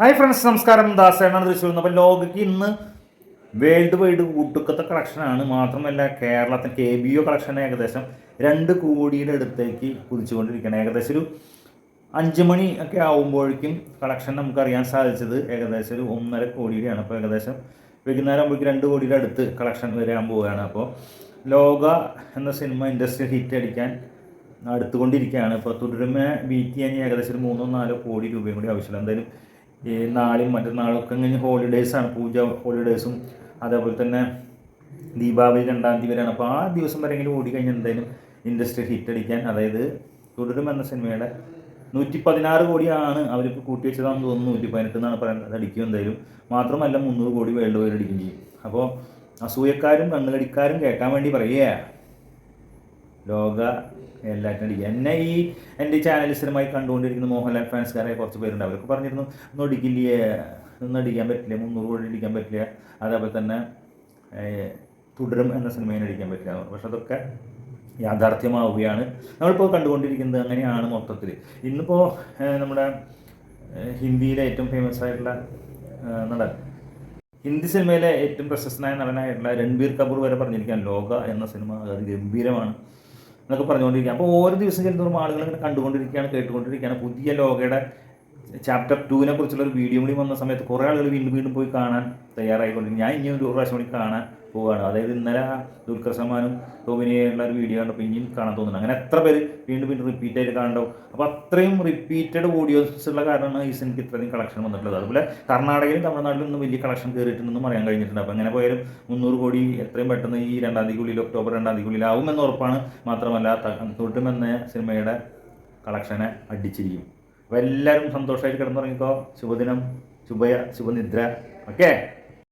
Hi friends നമസ്കാരം. ദാസേണ തൃശ്ശൂർ അപ്പോൾ ലോകയ്ക്ക് ഇന്ന് വേൾഡ് വൈഡ് ഒടുക്കത്തെ കളക്ഷനാണ് മാത്രമല്ല കേരളത്തിൽ കെ ബി ഒ കളക്ഷൻ ഏകദേശം രണ്ട് കോടിയുടെ അടുത്തേക്ക് കുതിച്ചുകൊണ്ടിരിക്കുകയാണ്. ഏകദേശം ഒരു അഞ്ച് മണി ഒക്കെ ആകുമ്പോഴേക്കും കളക്ഷൻ നമുക്കറിയാൻ സാധിച്ചത് ഏകദേശം ഒരു ഒന്നര കോടിയുടെയാണ്. അപ്പോൾ ഏകദേശം വൈകുന്നേരം ആകുമ്പോഴേക്കും രണ്ട് കോടിയുടെ അടുത്ത് കളക്ഷൻ വരാൻ പോവുകയാണ്. അപ്പോൾ ലോക എന്ന സിനിമ ഇൻഡസ്ട്രി ഹിറ്റ് അടിക്കാൻ അടുത്തുകൊണ്ടിരിക്കുകയാണ്. ഇപ്പോൾ തുടരുമ ബീറ്റ് ചെയ്യാൻ ഏകദേശം ഒരു മൂന്നോ നാലോ കോടി രൂപയും കൂടി ആവശ്യമില്ല എന്തായാലും ഈ നാളെയും മറ്റന്നാളും ഒക്കെ കഴിഞ്ഞ് ഹോളിഡേയ്സാണ് പൂജ ഹോളിഡേയ്സും അതേപോലെ തന്നെ ദീപാവലി രണ്ടാം തീയതി വരെയാണ്. അപ്പോൾ ആ ദിവസം വരെയെങ്കിലും ഓടിക്കഴിഞ്ഞാൽ എന്തായാലും ഇൻഡസ്ട്രി ഹിറ്റ് അടിക്കാൻ അതായത് തുടരും എന്ന സിനിമയുടെ നൂറ്റി പതിനാറ് കോടിയാണ് അവരിപ്പോൾ കൂട്ടി വെച്ചതാണെന്ന് തോന്നുന്നു. നൂറ്റി പതിനെട്ട് എന്നാണ് പറയുന്നത്. അടിക്കും എന്തായാലും. മാത്രമല്ല മുന്നൂറ് കോടി വേൾഡ് വൈഡ് അടിക്കുകയും ചെയ്യും. അപ്പോൾ അസൂയക്കാരും കണ്ണുകടിക്കാരും കേൾക്കാൻ വേണ്ടി പറയുക ലോക എല്ലാറ്റിനും അടിക്കുക എന്നെ ഈ എന്റെ ചാനൽ സ്ഥിരമായി കണ്ടുകൊണ്ടിരിക്കുന്ന മോഹൻലാൽ ഫാൻസുകാരെ കുറച്ച് പേരുണ്ട്. അവരൊക്കെ പറഞ്ഞിരുന്നു ഒന്നും അടിക്കില്ലേ? ഒന്നും അടിക്കാൻ പറ്റില്ല. മുന്നൂറ് കോടി അടിക്കാൻ പറ്റില്ല. അതേപോലെ തന്നെ തുടരും എന്ന സിനിമയിൽ അടിക്കാൻ പറ്റില്ല. പക്ഷെ അതൊക്കെ യാഥാർത്ഥ്യമാവുകയാണ്. നമ്മളിപ്പോൾ കണ്ടുകൊണ്ടിരിക്കുന്നത് അങ്ങനെയാണ് മൊത്തത്തിൽ ഇന്നിപ്പോൾ നമ്മുടെ ഹിന്ദിയിലെ ഏറ്റവും ഫേമസ് ആയിട്ടുള്ള നടൻ. ഹിന്ദി സിനിമയിലെ ഏറ്റവും പ്രശസ്തനായ നടനായിട്ടുള്ള രൺബീർ കപൂർ വരെ പറഞ്ഞിരിക്കാൻ ലോക എന്ന സിനിമ അത് ഗംഭീരമാണ്. എന്നൊക്കെ പറഞ്ഞുകൊണ്ടിരിക്കുക അപ്പോൾ ഓരോ ദിവസം ചെല്ലുന്നതും ആളുകൾ ഇങ്ങനെ കണ്ടുകൊണ്ടിരിക്കുകയാണ് കേട്ടുകൊണ്ടിരിക്കുകയാണ്. പുതിയ ലോകയുടെ ചാപ്റ്റർ ടുവിനെ കുറിച്ചുള്ള ഒരു വീഡിയോ കൂടി വന്ന സമയത്ത് കുറേ ആളുകൾ വീണ്ടും വീണ്ടും പോയി കാണാൻ തയ്യാറായിക്കൊണ്ടിരിക്കും ഞാൻ ഇനി ഒരു പ്രാവശ്യം കൂടി കാണാൻ പോവുകയാണ്. അതായത് ഇന്നലെ ദുൽഖർ സൽമാനും ടോമിനിയുള്ള ഒരു വീഡിയോ കണ്ടപ്പോൾ ഇനിയും കാണാൻ തോന്നുന്നു. അങ്ങനെ എത്ര പേര് വീണ്ടും വീണ്ടും റിപ്പീറ്റ് ആയിട്ട് കാണണ്ടാവും അപ്പോൾ അത്രയും റിപ്പീറ്റഡ് ഓഡിയോസ് ഉള്ള കാരണമാണ് ഈ സിനിമയ്ക്ക് ഇത്രയും കളക്ഷൻ വന്നിട്ടുള്ളത്. അതുപോലെ കർണാടകയിലും തമിഴ്നാട്ടിലും ഒന്നും വലിയ കളക്ഷൻ കയറിയിട്ടുണ്ടെന്നും അറിയാൻ കഴിഞ്ഞിട്ടുണ്ട്. അപ്പോൾ അങ്ങനെ പോയാലും മുന്നൂറ് കോടി എത്രയും പെട്ടെന്ന് ഈ രണ്ടാം തീയതിക്കുള്ളിൽ ഒക്ടോബർ രണ്ടാം തീയതിക്കുള്ളിൽ ആവുമെന്ന് ഉറപ്പാണ്. മാത്രമല്ല തൊട്ടുമെന്ന സിനിമയുടെ കളക്ഷനെ അടിച്ചിരിക്കും. അപ്പോൾ എല്ലാവരും സന്തോഷമായിട്ട് കിടന്നുറങ്ങിക്കോ. ശുഭദിനം. ശുഭയ ശുഭനിദ്ര. ഓക്കെ?